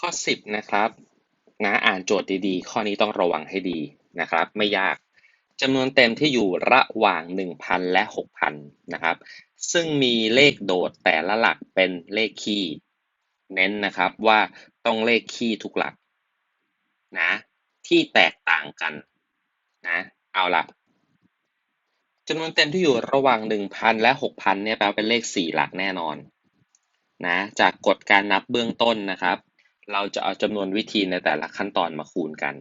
ข้อ 10 นะครับนะอ่านโจทย์ดีๆ ข้อนี้ต้องระวังให้ดีนะครับ ไม่ยากจำนวนเต็มที่อยู่ระหว่าง 1,000 และ 6,000 นะครับ ซึ่งมีเลขโดดแต่ละหลักเป็นเลขคี่ เน้นนะครับว่าต้องเลขคี่ทุกหลักนะที่แตกต่างกันนะเอาละจำนวนเต็มที่อยู่ระหว่าง 1,000 และ 6,000 เนี่ยแปลว่าเป็นเลข 4 หลักแน่นอนนะจากกฎการนับเบื้องต้นนะครับ เราจะเอาจำนวนวิธีในแต่ละขั้นตอนมาคูณกัน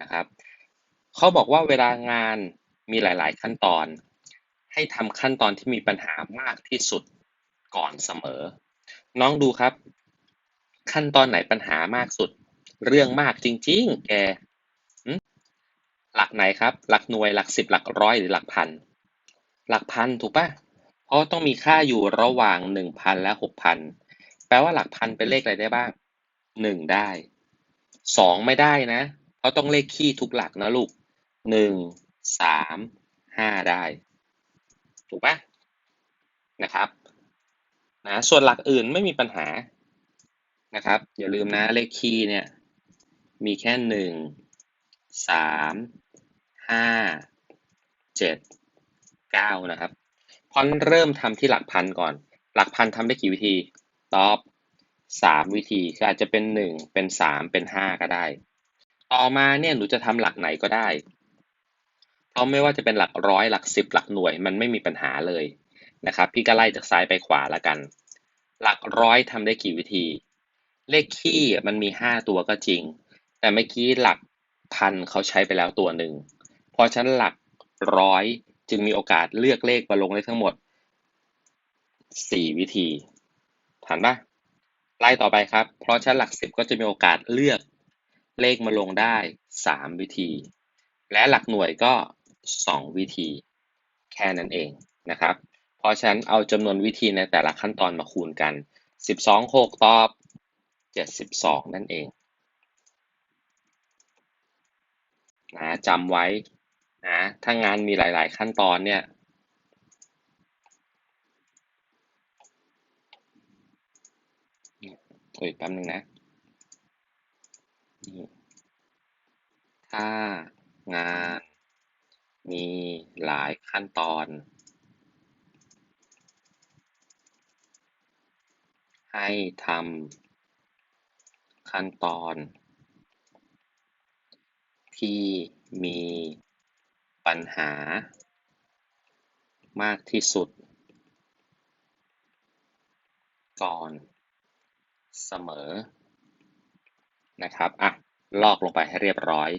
นะครับเขาบอกว่าเวลางานมีหลาย ๆ ขั้นตอน ให้ทำขั้นตอนที่มีปัญหามากที่สุดก่อนเสมอ น้องดูครับ ขั้นตอนไหนปัญหามากสุด เรื่องมากจริง ๆ แกหึหลักไหนครับ หลักหน่วยหลักสิบหลักร้อยหรือหลักพัน หลักพันถูกปะเพราะต้องมีค่าอยู่ระหว่างหนึ่งพันและหกพันแปลว่าหลักพันเป็นเลขอะไรได้บ้าง หนึ่งได้สองไม่ได้นะเพราะต้องเลขคี่ทุกหลักนะลูกหนึ่งสามห้าได้ ถูกปะนะครับนะส่วนหลักอื่นไม่มีปัญหานะครับ อย่าลืมนะเลขคี่เนี่ย มีแค่หนึ่งสามห้าเจ็ดเก้านะครับพอนเริ่มทำที่หลักพันก่อน หลักพันทำได้กี่วิธี ตอบ สามวิธีคืออาจจะเป็นหนึ่งเป็นสามเป็นห้าก็ได้ ต่อมาเนี่ยหนูจะทำหลักไหนก็ได้ เพราะไม่ว่าจะเป็นหลักร้อยหลักสิบหลักหน่วยมันไม่มีปัญหาเลยนะครับ พี่ก็ไล่จากซ้ายไปขวาแล้วกัน หลักร้อยทำได้กี่วิธี เลขคี่มันมีห้าตัวก็จริง แต่เมื่อกี้หลักพันเขาใช้ไปแล้วตัวหนึ่งเพราะฉะนั้นหลักร้อยจึงมีโอกาสเลือกเลขมาลงได้ทั้งหมด4วิธีทันปะ ไล่ต่อไปครับ เพราะชั้นหลัก10ก็จะมีโอกาสเลือกเลขมาลงได้3วิธี และหลักหน่วยก็2วิธี แค่นั้นเองนะครับ เพราะฉะนั้นเอาจำนวนวิธีในแต่ละขั้นตอนมาคูณกัน 12 6 ตอบ 72 นั่นเองนะจำไว้นะถ้างานมีหลาย ๆ ขั้นตอนเนี่ย เฮ้ยแป๊บนึงนะนี่ถ้างานมีหลายขั้นตอน ให้ทำขั้นตอน ที่มีปัญหามากที่สุด ก่อน เสมอนะครับอะลอกลงไปให้เรียบร้อย